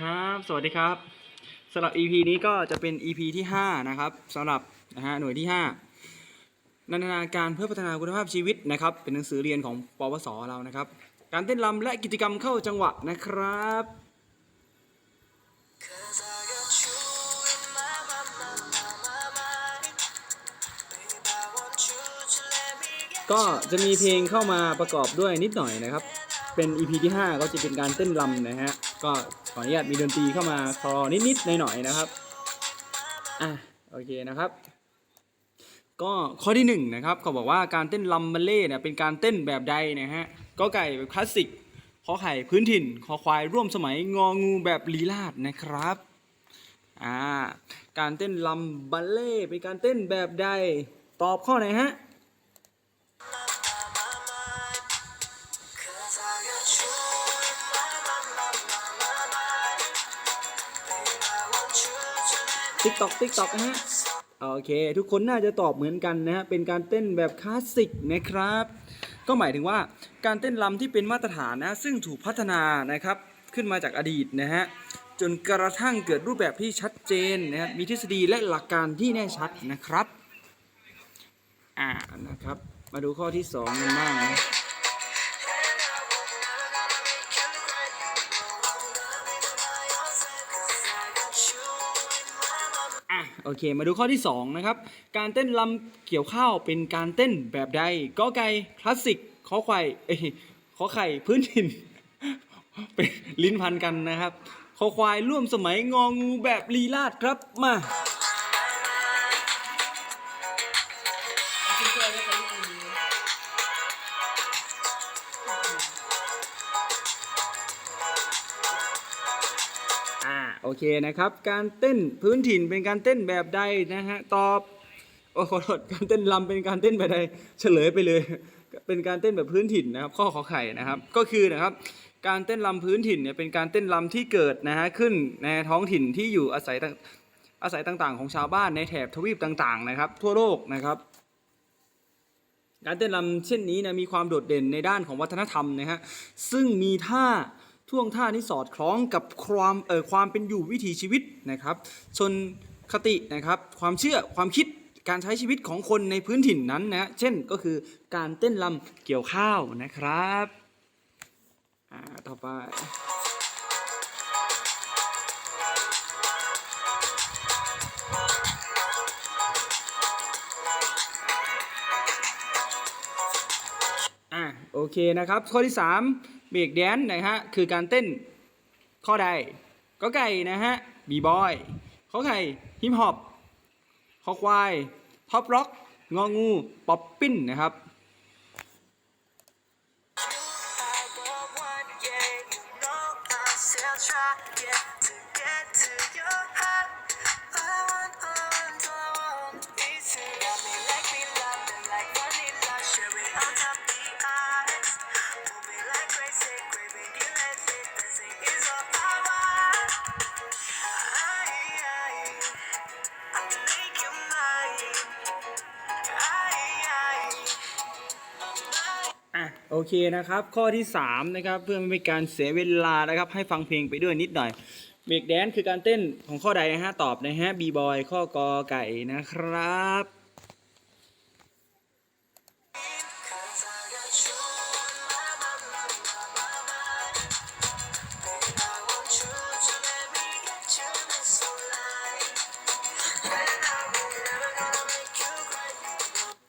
ครับ สวัสดีครับสำหรับ EP นี้ก็จะเป็น EP ที่ 5 นะครับสำหรับนะฮะหน่วยที่ 5 นันทนาการเพื่อพัฒนาคุณภาพชีวิตนะครับ เป็นหนังสือเรียนของปวสเรานะครับ การเต้นรำและกิจกรรมเข้าจังหวะนะครับก็จะมีเพลงเข้ามาประกอบด้วยนิดหน่อยนะครับ เป็น EP ที่ 5 ก็จะเป็นการเต้นรำนะฮะ ก็ขออนุญาตมีดนตรีเข้ามาคลอนิดๆหน่อยๆนะครับอะโอเคนะครับก็ข้อที่หนึ่งนะครับเขาบอกว่าการเต้นรำบัลเล่เนี่ยเป็นการเต้นแบบใดนะฮะก็ไก่แบบคลาสสิกขอไข่พื้นถิ่นคอควายร่วมสมัยงองูแบบลีลาดนะครับอ่าการเต้นรำบัลเล่เป็นการเต้นแบบใดตอบข้อไหนฮะ ตอกติ๊กตอกนะฮะโอเค ทุกคนน่าจะตอบเหมือนกันนะฮะเป็นการเต้นแบบคลาสสิกนะครับ ก็หมายถึงว่าการเต้นรำที่เป็นมาตรฐานนะ ซึ่งถูกพัฒนานะครับขึ้นมาจากอดีตนะฮะจนกระทั่งเกิดรูปแบบที่ชัดเจนนะครับมีทฤษฎีและหลักการที่แน่ชัดนะครับอ่านะครับ มาดูข้อที่ 2 กันบ้างนะ โอเค มาดูข้อที่ 2 นะครับ การเต้นลำเกี่ยวข้าวเป็นการเต้นแบบใดก็ไก่คลาสสิกขอไข่เอ้ยขอไข่พื้นถิ่น เป็นลิ้นพันกันนะครับ ขอควายร่วมสมัยงองูแบบลีลาดครับมา เคนะครับ การเต้นพื้นถิ่นเป็นการเต้นแบบใดนะฮะตอบโอ้ขอโทษการเต้นลำเป็นการเต้นแบบใดเฉลยไปเลย เป็นการเต้นแบบพื้นถิ่นนะครับ ข้อขอไข่นะครับ ก็คือนะครับ การเต้นลำพื้นถิ่นเนี่ยเป็นการเต้นลำที่เกิดนะฮะขึ้นในท้องถิ่นที่อยู่อาศัยอาศัยต่างๆ ของชาวบ้านในแถบทวีปต่างๆนะครับ ทั่วโลกนะครับ การเต้นรำเช่นนี้นะมีความโดดเด่นในด้านของวัฒนธรรมนะฮะซึ่งมีท่า ท่วงท่าที่สอดคล้องกับความเอ่อความเป็นอยู่วิถีชีวิตนะครับชนคตินะครับ ความเชื่อความคิดการใช้ชีวิตของคนในพื้นถิ่นนั้นนะฮะเช่นก็คือการเต้นรำเกี่ยวข้าวนะครับอ่าต่อไปอะโอเคนะครับ ข้อที่ 3 เบรกแดนนะฮะคือการเต้นข้อใดก็ไก่นะฮะบีบอยข้อไข่ฮิปฮอปข้อควายท็อปร็อกงองูป๊อปปิ้นนะครับ โอเคนะครับ ข้อที่ 3 นะครับ เพื่อไม่เป็นการเสียเวลานะครับ ให้ฟังเพลงไปด้วยนิดหน่อยเบรกแดนคือการเต้นของข้อใดนะฮะตอบนะฮะบีบอยข้อกอไก่นะครับ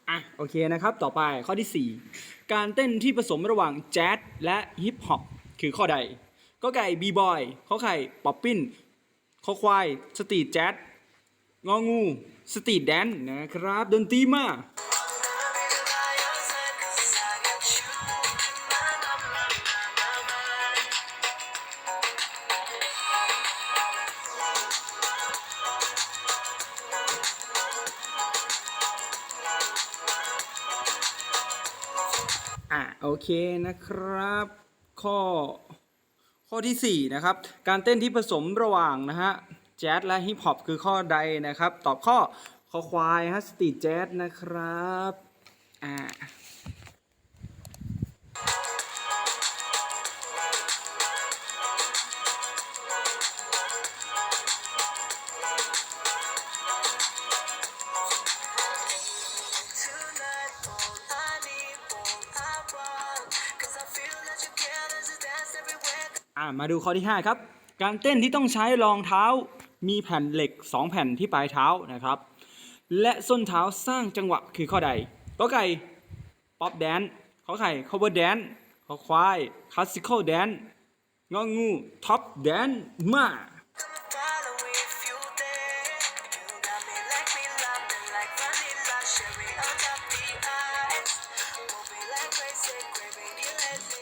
อะโอเคนะครับ ต่อไปข้อที่ 4 การเต้นที่ผสมระหว่างแจ๊สและฮิปฮอปคือข้อใดก็ไก่บีบอยข้อไข่ป๊อปปิ้นข้อควายสตรีทแจ๊สงองู สตรีทแดนซ์นะครับ ดนตรีมา เคนะครับ ข้อข้อที่ 4 นะครับ การเต้นที่ผสมระหว่างนะฮะแจ๊สและฮิปฮอปคือข้อใดนะครับ ตอบข้อข้อควายฮะสตรีทแจ๊สนะครับอ่า อ่ามาดูข้อที่ 5 ครับ การเต้นที่ต้องใช้รองเท้า มีแผ่นเหล็ก 2 แผ่นที่ปลายเท้านะครับ และส้นเท้าสร้างจังหวะคือข้อใดก็ไก่ป๊อปแดนขอไข่ cover dance ขอควายคลาสสิคอลแดนงองูท็อปแดนมา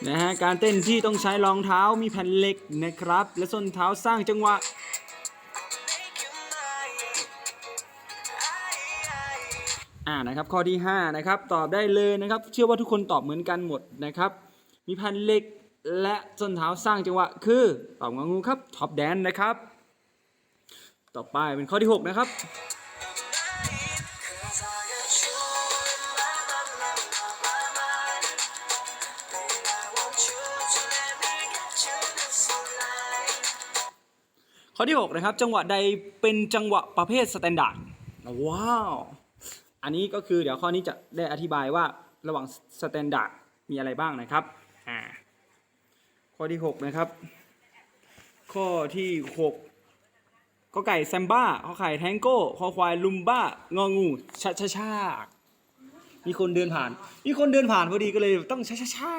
นะฮะการเต้นที่ต้องใช้รองเท้ามีแผ่นเหล็กนะครับ และส้นเท้าสร้างจังหวะอ่านะครับข้อที่5นะครับตอบได้เลยนะครับ เชื่อว่าทุกคนตอบเหมือนกันหมดนะครับ มีแผ่นเหล็กและส้นเท้าสร้างจังหวะ คือตอบงองูครับท็อปแดนนะครับ ต่อไปเป็นข้อที่ 6 นะครับ ข้อที่ 6 นะครับ จังหวะใดเป็นจังหวะประเภทสแตนดาร์ดว้าว อันนี้ก็คือเดี๋ยวข้อนี้จะได้อธิบายว่าระหว่างสแตนดาร์ดมีอะไรบ้างนะครับอ่าข้อที่ 6 นะครับ ข้อที่ 6ก็ไก่แซมบ้าข้อไข่แทงโก้ข้อควายลุมบ้างองูชาชาชามีคนเดินผ่าน มีคนเดินผ่านพอดีก็เลยต้องชาชาชา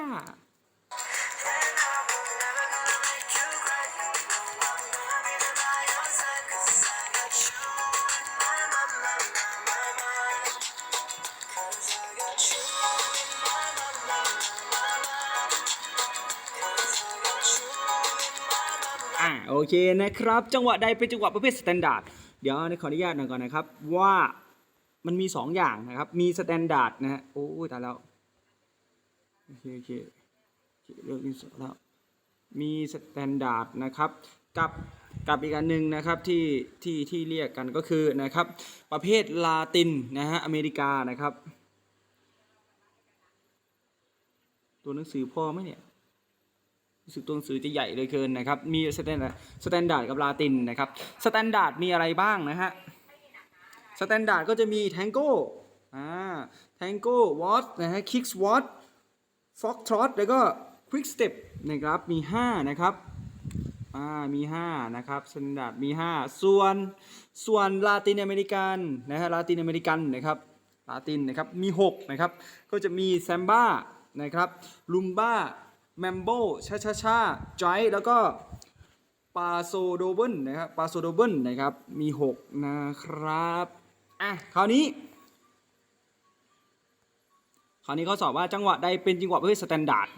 อ่าโอเคนะครับ จังหวะใดเป็นจังหวะประเภทสแตนดาร์ดเดี๋ยวขออนุญาตหน่อยก่อนนะครับว่ามันมี 2 อย่างนะครับ มีสแตนดาร์ดนะฮะโอ้ยตายแล้วโอเคโอเคเรื่องนี้สแล้วมีสแตนดาร์ดนะครับกับกับอีกอันหนึ่งนะครับที่ที่ที่เรียกกันก็คือนะครับ ประเภทลาตินนะฮะอเมริกานะครับ ตัวหนังสือพ่อไหมเนี่ย รู้สึกตัวหนังสือจะใหญ่เลยเกินนะครับ มีสแตนดาร์ดสแตนดาร์ดกับลาตินนะครับ สแตนดาร์ดมีอะไรบ้างนะฮะ สแตนดาร์ดก็จะมีแทงโก้ อ่า แทงโก้วอตนะฮะ คิกส์วอตฟ็อกทรอตแล้วก็ควิกสเต็ปนะครับ มี 5 นะครับ อ่า มี 5 นะครับสแตนดาร์ดมี 5 ส่วน ส่วนลาตินอเมริกันนะฮะ ลาตินอเมริกันนะครับ ลาตินนะครับ มี 6 นะครับ ก็จะมีแซมบ้านะครับ ลุมบ้า แมมโบชาชาชาจอยแล้วก็ปาโซโดเบิลนะครับปาโซโดเบิลนะครับมี 6 นะครับอะคราวนี้ คราวนี้เขาสอบว่าจังหวะใดเป็นจังหวะประเภทสแตนดาร์ด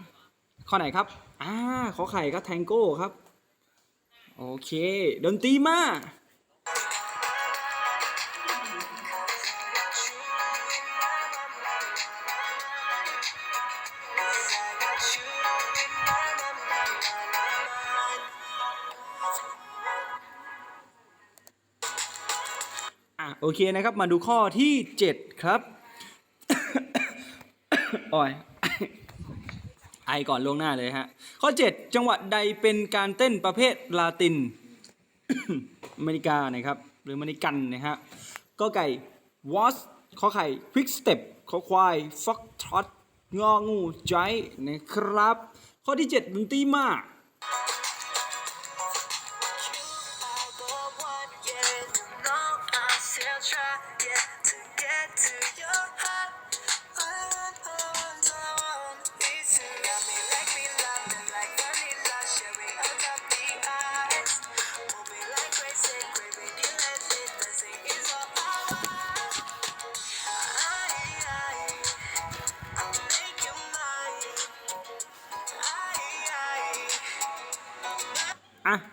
ข้อไหนครับอ่าขอไข่ก็แทงโก้ครับ โอเคดนตรีมา โอเคนะครับมาดูข้อที่ 7 ครับโอ้ยไอก่อนลวงหน้าเลยฮะ ข้อ 7 จังหวะใดเป็นการเต้นประเภทลาตินอเมริกานะครับ หรืออเมริกันนะฮะก็ไก่ was ขอไข่ quick step ขอควาย fox trot งองู giant นะครับ ข้อที่ 7ดนตรีมา are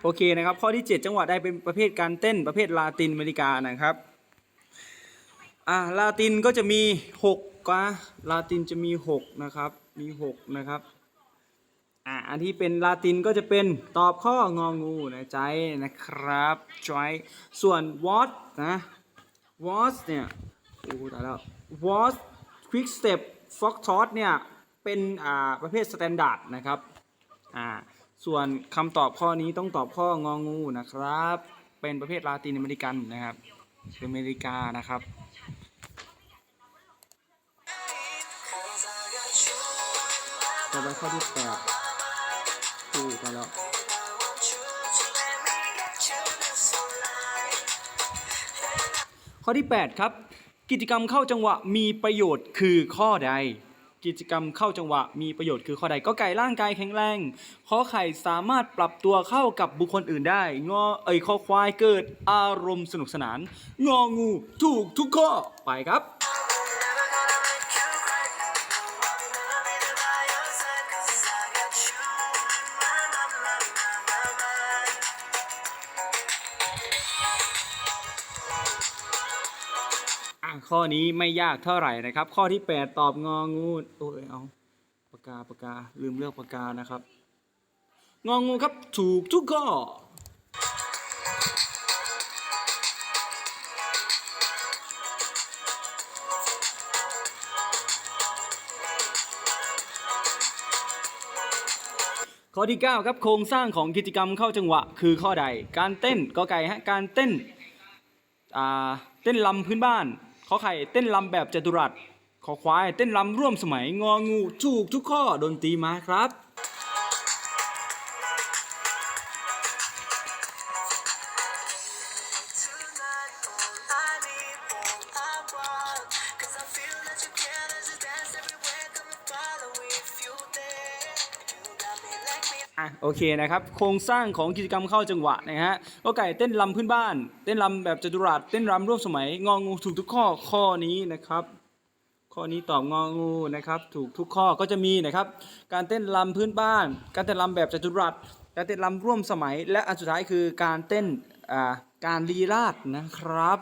โอเคนะครับ ข้อที่ 7 จังหวะใดเป็นประเภทการเต้นประเภทลาตินอเมริกานะครับอะลาตินก็จะมี6กว่าลาตินจะมี 6 นะครับ มี 6 นะครับอะอันที่เป็นลาตินก็จะเป็นตอบข้ององูนะใจนะครับจอยส่วน what นะ was เนี่ยโอ้ตายแล้ว was quick step fox trot เนี่ย เป็นอ่าประเภท standard นะครับอ่า ส่วนคำตอบข้อนี้ต้องตอบข้ององูนะครับ เป็นประเภทลาตินอเมริกันนะครับอเมริกานะครับต่อไปข้อที่แปดถูกแล้วข้อที่ 8 ครับ กิจกรรมเข้าจังหวะมีประโยชน์คือข้อใด กิจกรรมเข้าจังหวะมีประโยชน์คือข้อใดก็ไก่ร่างกายแข็งแรงข้อไข่สามารถปรับตัวเข้ากับบุคคลอื่นได้ งอเอ้ยข้อควายเกิดอารมณ์สนุกสนาน งองูถูกทุกข้อไปครับ ข้อนี้ไม่ยากเท่าไหร่นะครับ ข้อที่ 8 ตอบงองูโอ้ยเอาปากกาปากกาลืมเลือกปากกานะครับ งองูครับถูกทุกข้อข้อที่ 9 ครับโครงสร้างของกิจกรรมเข้าจังหวะ คือข้อใด การเต้นก็ไก่ฮะการเต้นอ่าเต้นลำพื้นบ้าน ขอไข่เต้นลำแบบจัตุรัส ขอควายเต้นลำร่วมสมัยงองูถูกทุกข้อดนตรีมาครับ เคนะครับโครงสร้างของกิจกรรมเข้าจังหวะนะฮะก็ไก่เต้นลำพื้นบ้าน เต้นลำแบบจัตุรัสเต้นรำร่วมสมัยงองูถูกทุกข้อข้อนี้นะครับ ข้อนี้ตอบงองูนะครับถูกทุกข้อก็จะมีนะครับ การเต้นลำพื้นบ้าน การเต้นลำแบบจัตุรัสการเต้นลำร่วมสมัย และอันสุดท้ายคือการเต้นการลีลาดนะครับ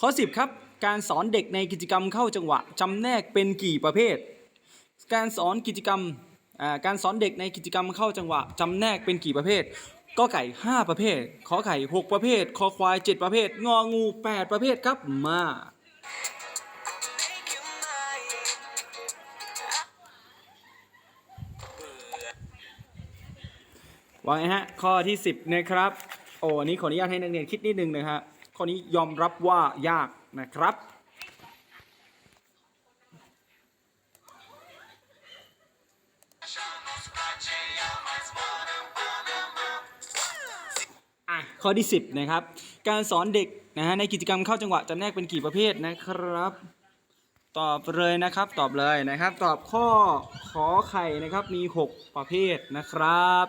ข้อ 10 ครับ การสอนเด็กในกิจกรรมเข้าจังหวะจำแนกเป็นกี่ประเภท การสอนกิจกรรมการสอนเด็กในกิจกรรมเข้าจังหวะจำแนกเป็นกี่ประเภทก็ไก่ 5 ประเภท ขอไข่ 6 ประเภท คอควาย 7 ประเภท งองู 8 ประเภทครับมาว่าไงฮะ ข้อที่ 10 นะครับ โอ้นี้ขออนุญาตให้นักเรียนคิดนิดนึงนะฮะ ข้อนี้ยอมรับว่ายากนะครับ อะ ข้อที่ 10 นะครับ การสอนเด็กนะฮะในกิจกรรมเข้าจังหวะจำแนกเป็นกี่ประเภทนะครับ ตอบเลยนะครับตอบเลยนะครับ ตอบข้อขอไข่นะครับมี 6 ประเภทนะครับ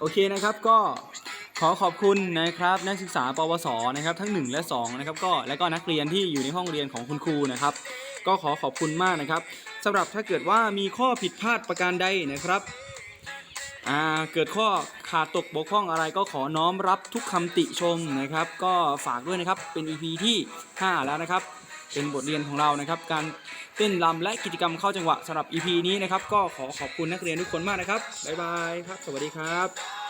โอเคนะครับก็ขอขอบคุณนะครับนักศึกษาปวสนะครับทั้ง 1 และ2นะครับก็และก็นักเรียนที่อยู่ในห้องเรียนของคุณครูนะครับ ก็ขอขอบคุณมากนะครับสำหรับถ้าเกิดว่ามีข้อผิดพลาดประการใดนะครับอ่าเกิดข้อขาดตกบกพร่องอะไรก็ขอน้อมรับทุกคำติชมนะครับ ก็ฝากด้วยนะครับเป็น EP ที่ 5 แล้วนะครับ เป็นบทเรียนของเรานะครับ การเต้นรำและกิจกรรมเข้าจังหวะสำหรับ EP นี้นะครับ ก็ขอขอบคุณนักเรียนทุกคนมากนะครับบ๊ายบายครับ สวัสดีครับ